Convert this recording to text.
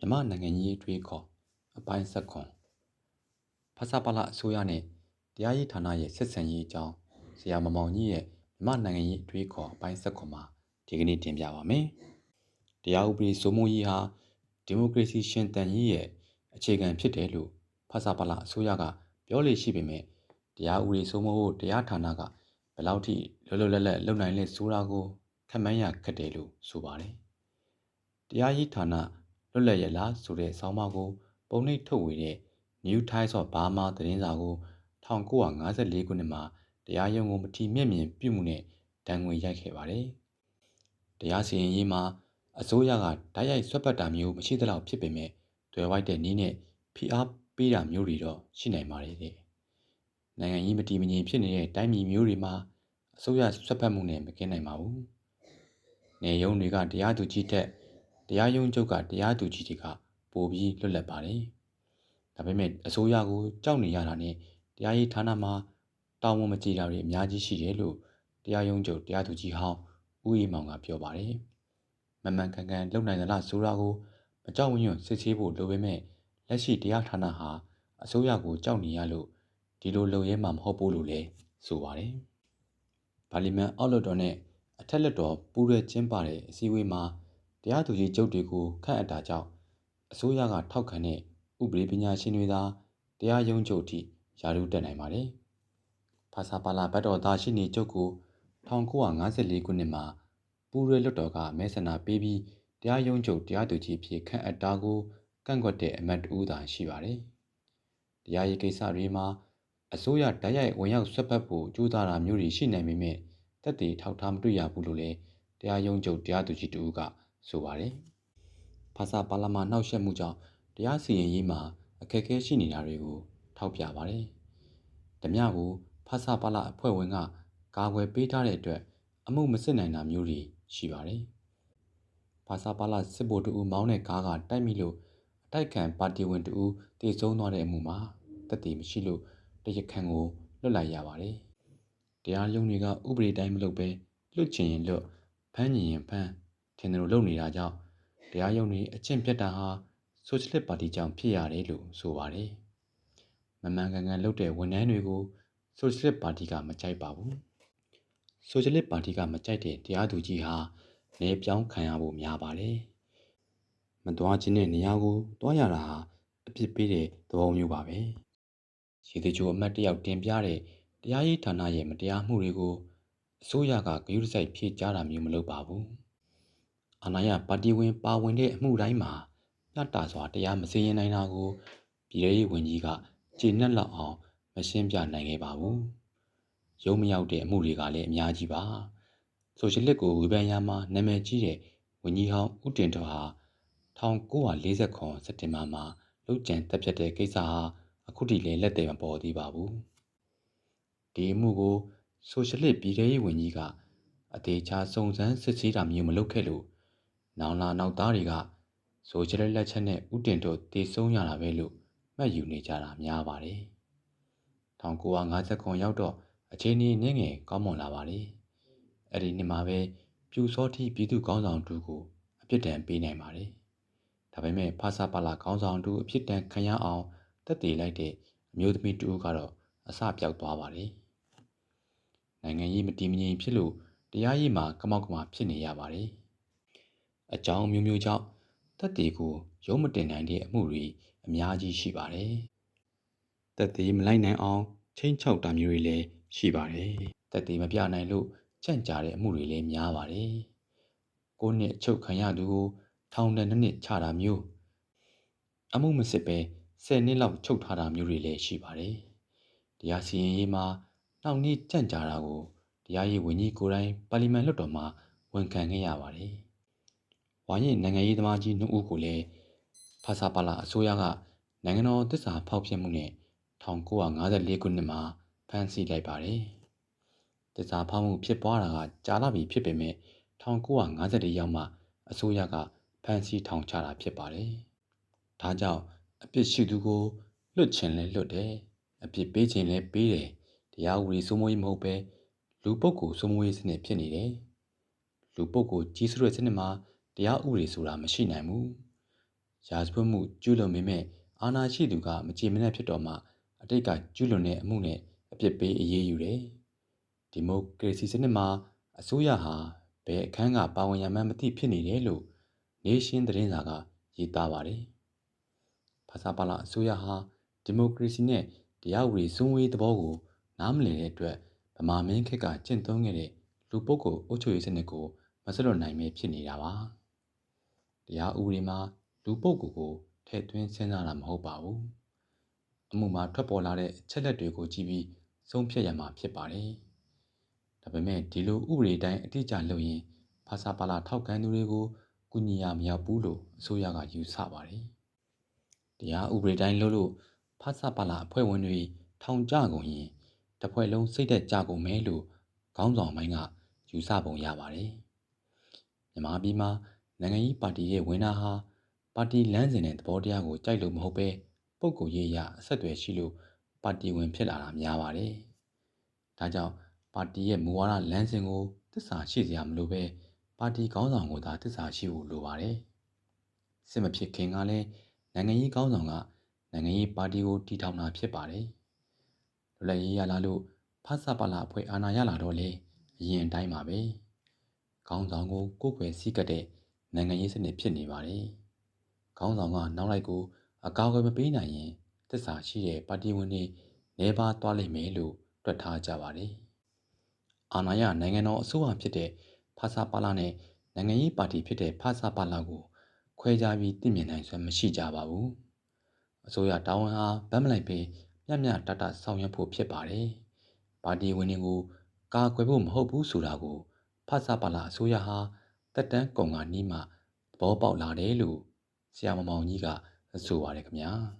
မြမနိုင်ငံကြီးအထွေးခေါ်အပိုင်းဆက်ခွန်ဖဆပလအစိုးရနဲ့တရားရေးဌာနရဲ့ဆက်ဆံရေးအကြောင်းဆရာမမောင်ကြီးရဲ့မြမနိုင်ငံကြီးအထွေးခေါ်အပိုင်းဆက်ခွန်မှာဒီကနေ့တင်ပြပါမယ်။တရားဥပဒေစိုးမိုးရေးဟာဒီမိုကရေစီရှင်သန်ရေးရဲ့အခြေခံဖြစ်တယ်လို့ဖဆပလအစိုးရကပြောလေရှိပေမဲ့တရားဥပဒေစိုးမိုးဖို့တရားဌာနကဘယ်လောက်ထိလွတ်လွတ်လပ်လပ်လုပ်နိုင်လဲဆိုတာကိုခက်မှန်းရခက်တယ်လို့ဆိုပါတယ်။တရားရေးဌာန လွတ်လပ်ရလားဆိုတဲ့ဆောင်းပါးကို ပုံနှိပ်ထုတ်ဝေတဲ့ New Times of Burma သတင်းစာကို1954ခုနှစ်မှာတရားရုံးကိုမထီမဲ့မြင်ပြုမှုနဲ့ဒဏ်ငွေရိုက်ခဲ့ပါတယ်။တရားစီရင်ရေးမှာအစိုးရကဓာတ်ရိုက်ဆွတ်ပတ်တာမျိုးမရှိသလောက်ဖြစ်ပေမဲ့တွေ့ဝိုက်တဲ့နည်းနဲ့ဖိအားပေးတာမျိုးတွေတော့ရှိနိုင်ပါတယ်တဲ့။နိုင်ငံကြီးမတည်မငြိမ်ဖြစ်နေတဲ့တိုင်းပြည်မျိုးတွေမှာအစိုးရဆွတ်ဖက်မှုနဲ့မကင်းနိုင်ပါဘူး။နေရုံတွေကတရားသူကြီးတက် တရားရုံးချုပ်ကတရားသူကြီးတွေကပိုပြီးလွတ်လပ်ပါတယ်။ဒါပေမဲ့အစိုးရကိုကြောက်နေရတာနဲ့တရားရေးဌာနမှာတာဝန်မကျေတာတွေအများကြီးရှိတယ်လို့တရားရုံးချုပ်တရားသူကြီးဟောင်းဦးအေးမောင်ကပြောပါတယ်။မမှန်ကန်ကန်လုပ်နိုင်သလားဆိုတာကိုမကြောက်ဝရွံ့စစ်ဆေးဖို့လိုပေမဲ့လက်ရှိတရားဌာနဟာအစိုးရကိုကြောက်နေရလို့ဒီလိုလုပ်ရဲမှာမဟုတ်ဘူးလို့လည်းဆိုပါတယ်။ပါလီမန်အောက်လွှတ်တော်နဲ့အထက်လွှတ်တော်ပူးရဲကျင်းပတဲ့အစည်းအဝေးမှာ တရားသူကြီးကျုပ်တွေကိုခန့်အပ်တာကြောင့်အစိုးရကထောက်ခံတဲ့ဥပဒေပညာရှင်တွေသာတရားရုံးချုပ်ထိယာရုတက်နိုင်ပါတယ်။ဖာစာပါလာဘတ်တော်သားရှိနေချုပ်ကို1954ခုနှစ်မှာပူရဲလွတ်တော်ကမဲဆန္ဒပေးပြီးတရားရုံးချုပ်တရားသူကြီးဖြစ်ခန့်အပ်တာကိုကန့်ကွက်တဲ့အမတ်တူသာရှိပါတယ်။တရားရေးကိစ္စတွေမှာအစိုးရတိုက်ရိုက်ဝင်ရောက်ဆွတ်ဖက်ဖို့ကြိုးစားတာမျိုးတွေရှိနိုင်ပေမဲ့တက်တည်ထောက်ထားမတွေ့ရဘူးလို့လည်းတရားရုံးချုပ်တရားသူကြီးတူက ဆိုပါတယ်။ဖာစာပါလာမာနှောက်ယှက်မှုကြောင့်တရားစီရင်ရေးမှာအခက်အခဲရှိနေတာတွေကို ထောက်ပြပါတယ်။ဓမြကိုဖာစာပါလာအဖွဲ့ဝင်ကကာကွယ်ပေးထားတဲ့အတွက်အမှုမစစ်နိုင်တာမျိုးတွေရှိပါတယ်။ဖာစာပါလာစစ်ဗိုလ်တူမောင်းတဲ့ကားကတိုက်မိလို့အတိုက်ခံပါတီဝင်တူတည်ဆုံးသွားတဲ့အမှုမှာတက်တည်မရှိလို့တရခန်ကိုလွတ်လိုက်ရပါတယ်။တရားရုံးတွေကဥပဒေတိုင်းမလုပ်ဘဲလွတ်ချင်ရင်လွတ်ဖမ်းညင်ရင်ဖမ်း ထင်တယ်လို့လုပ်နေတာကြောင့်တရားရုံးတွေအကျင့်ပြတ်တာဟာဆိုရှယ်လစ်ပါတီကြောင့်ဖြစ်ရတယ်လို့ဆိုပါတယ်။မမှန်ကန်ကန်လုပ်တဲ့ဝန်ထမ်းတွေကိုဆိုရှယ်လစ်ပါတီကမကြိုက်ပါဘူး။ဆိုရှယ်လစ်ပါတီကမကြိုက်တဲ့တရားသူကြီးဟာနေပြောင်းခံရဖို့များပါတယ်။မတော်ခြင်းတဲ့နေရာကိုတွားရတာဟာအပြစ်ပေးတဲ့သဘောမျိုးပါပဲ။ရေဒီချိုအမတ်တယောက်တင်ပြတဲ့တရားရေးဌာနရဲ့မတရားမှုတွေကိုအစိုးရကဂရုစိုက်ဖြေကြားတာမျိုးမလုပ်ပါဘူး။ အာဏာရပါတီဝင်ပါဝင်တဲ့အမှုတိုင်းမှာပြတ်တာစွာတရားမစီရင်နိုင်တာကိုပြည်ထောင်စုဝန်ကြီးကကျေနပ်လောက်အောင်မရှင်းပြနိုင်ခဲ့ပါဘူး။ရုံးမရောက်တဲ့အမှုတွေကလည်းအများကြီးပါ။ဆိုရှယ်လစ်ကိုဝေဖန်ရမှာနာမည်ကြီးတဲ့ဝန်ကြီးဟောင်းဦးတင်တော်ဟာ1940စက်တင်ဘာမှာလုတ်ကြံတက်ပြတ်တဲ့ကိစ္စဟာအခုထိလည်းလက်တယ်မပေါ်သေးပါဘူး။ဒီအမှုကိုဆိုရှယ်လစ်ပြည်ထောင်စုဝန်ကြီးကအသေးချာစုံစမ်းစစ်ဆေးတာမျိုးမလုပ်ခဲ့လို့ နောင်လာနောက်သားတွေကဆိုရှယ်လက်ချက်နဲ့ဥတင်တို့တည်ဆုံးရတာပဲလို့မှတ်ယူနေကြတာများပါတယ်။1950ခုရောက်တော့အခြေအနေနည်းငယ်ကောင်းမွန်လာပါတယ်။အဲ့ဒီနှစ်မှာပဲပြူစောတိပြည်သူကောင်းဆောင်တူကိုအပြစ်ဒဏ်ပေးနိုင်ပါတယ်။ဒါပေမဲ့ဖာစာပါလာကောင်းဆောင်တူအပြစ်ဒဏ်ခံရအောင်တက်တည်လိုက်တဲ့အမျိုးသမီးတူကတော့အစပြောက်သွားပါတယ်။နိုင်ငံရေးမတည်မငြိမ်ဖြစ်လို့တရားရေးမှာကမောက်ကမဖြစ်နေရပါတယ်။ အကြောင်းမျိုးမျိုးကြောင့်တက်သေးကိုရုံးမတင်နိုင်တဲ့အမှုတွေအများကြီးရှိပါတယ်။တက်သေးမလိုက်နိုင်အောင်ချိန်ချောက်တာမျိုးတွေလည်းရှိပါတယ်။တက်သေးမပြနိုင်လို့ကြန့်ကြာတဲ့အမှုတွေလည်းများပါတယ်။ကိုနှစ်အချုပ်ခံရသူကိုထောင်ဒဏ်နှစ်ချတာမျိုးအမှုမစစ်ပဲ10နှစ်လောက်ချုပ်ထားတာမျိုးတွေလည်းရှိပါတယ်။တရားစီရင်ရေးမှာနောက်နေ့ကြန့်ကြာတာကိုတရားရေးဝန်ကြီးကိုယ်တိုင်ပါလီမန်လွှတ်တော်မှာဝန်ခံခဲ့ရပါတယ်။ ဝါရင်နိုင်ငံရေးသမားကြီးနှစ်ဦးကိုလည်းဖာစာပါလာအစိုးရကနိုင်ငံတော်သစ္စာဖောက်ဖျက်မှုနဲ့1954ခုနှစ်မှာဖမ်းဆီးလိုက်ပါတယ်။သစ္စာဖောက်မှုဖြစ်ပွားတာကကြာလာပြီဖြစ်ပေမဲ့1954ရောက်မှအစိုးရကဖမ်းဆီးထောင်ချတာဖြစ်ပါတယ်။ဒါကြောင့်အပြစ်ရှိသူကိုလွတ်ချင်လဲလွတ်တယ်။အပြစ်ပေးချင်လဲပေးတယ်။တရားဥပဒေစိုးမိုးရေးမဟုတ်ပဲလူပုဂ္ဂိုလ်စိုးမိုးရေးစနစ်ဖြစ်နေတယ်။လူပုဂ္ဂိုလ်ကြီးစိုးတဲ့စနစ်မှာ တရားဥပဒေဆိုတာမရှိနိုင်ဘူးရာဇဝတ်မှုကျူးလွန်ပေမဲ့အာဏာရှိသူကမကြေမနက်ဖြစ်တော့မှအတိတ်ကကျူးလွန်တဲ့အမှုနဲ့အပြစ်ပေးအရေးယူတယ်။ဒီမိုကရေစီစနစ်မှာအစိုးရဟာဘယ်အခန်းကပါဝင်ရမှန်းမသိဖြစ်နေတယ်လို့နေရှင်းသတင်းစာကရေးသားပါတယ်။ဖာစာပါလာအစိုးရဟာဒီမိုကရေစီနဲ့တရားဥပဒေစိုးဝေးသဘောကိုနားမလည်တဲ့အတွက်ဗမာမင်းခက်ကကျင့်သုံးခဲ့တဲ့လူပုဂ္ဂိုလ်အုပ်ချုပ်ရေးစနစ်ကိုမဆွလွတ်နိုင်ပဲဖြစ်နေတာပါ။ တရားဥပဒေမှာလူပုဂ္ဂိုလ်ကိုထည့်သွင်းစဉ်းစားတာမဟုတ်ပါဘူး။အမှုမှာထွက်ပေါ်လာတဲ့အချက်လက်တွေကိုကြည့်ပြီးဆုံးဖြတ်ရမှာဖြစ်ပါတယ်။ဒါပေမဲ့ဒီလိုဥပဒေတိုင်းအတိအကျလုပ်ရင်ဖာစာပါလာထောက်ကန်သူတွေကိုကုညီရမရောက်ဘူးလို့အစိုးရကယူဆပါတယ်။တရားဥပဒေတိုင်းလုပ်လို့ဖာစာပါလာအဖွဲ့ဝင်တွေထောင်ကြကုန်ရင်တစ်ဖွဲ့လုံးစိတ်သက်ကြကုန်မယ်လို့ခေါင်းဆောင်ပိုင်းကယူဆပုံရပါတယ်။မြန်မာပြည်မှာ နိုင်ငံရေးပါတီရဲ့ဝင်နာဟာပါတီလမ်းစဉ်တဲ့သဘောတရားကိုကြိုက်လို့မဟုတ်ပဲပုံကိုရေးရအဆက်အသွယ်ရှိလို့ပါတီဝင်ဖြစ်လာတာများပါတယ်။ဒါကြောင့်ပါတီရဲ့မူဝါဒလမ်းစဉ်ကိုသစ္စာရှိစရာမလိုပဲပါတီခေါင်းဆောင်ကိုသာသစ္စာရှိဖို့လိုပါတယ်။စစ်မဖြစ်ခင်ကလည်းနိုင်ငံရေးခေါင်းဆောင်ကနိုင်ငံရေးပါတီကိုတည်ထောင်တာဖြစ်ပါတယ်။လွတ်လပ်ရေးရလာလို့ဖဆပလာအဖွဲ့အာဏာရလာတော့လေအရင်အတိုင်းပါပဲ။ခေါင်းဆောင်ကိုကိုယ်ွယ်စည်းကပ်တဲ့ နိုင်ငံရေးစနစ်ဖြစ်နေပါတယ်။ခေါင်းဆောင်ကနောက်လိုက်ကိုအကောက်အွယ်မပေးနိုင်ရင်သစ္စာရှိတဲ့ပါတီဝင်တွေနေပါသွားလိမ့်မယ်လို့တွက်ထားကြပါတယ်။အာဏာရနိုင်ငံတော်အစိုးရဖြစ်တဲ့ဖဆပလာနဲ့နိုင်ငံရေးပါတီဖြစ်တဲ့ဖဆပလာကိုခွဲခြားပြီးတည်မြင်နိုင်စွမ်းမရှိကြပါဘူး။အစိုးရတာဝန်ဟာဗတ်မလိုက်ပြီးမျှမျှတတဆောင်ရွက်ဖို့ဖြစ်ပါတယ်။ပါတီဝင်တွေကိုကာကွယ်ဖို့မဟုတ်ဘူးဆိုတာကိုဖဆပလာအစိုးရဟာ တက်တန်းကုံကနီးမှသဘောပေါက်လာတယ်လို့ဆရာမမောင်ကြီးကဆိုပါတယ်ခင်ဗျာ။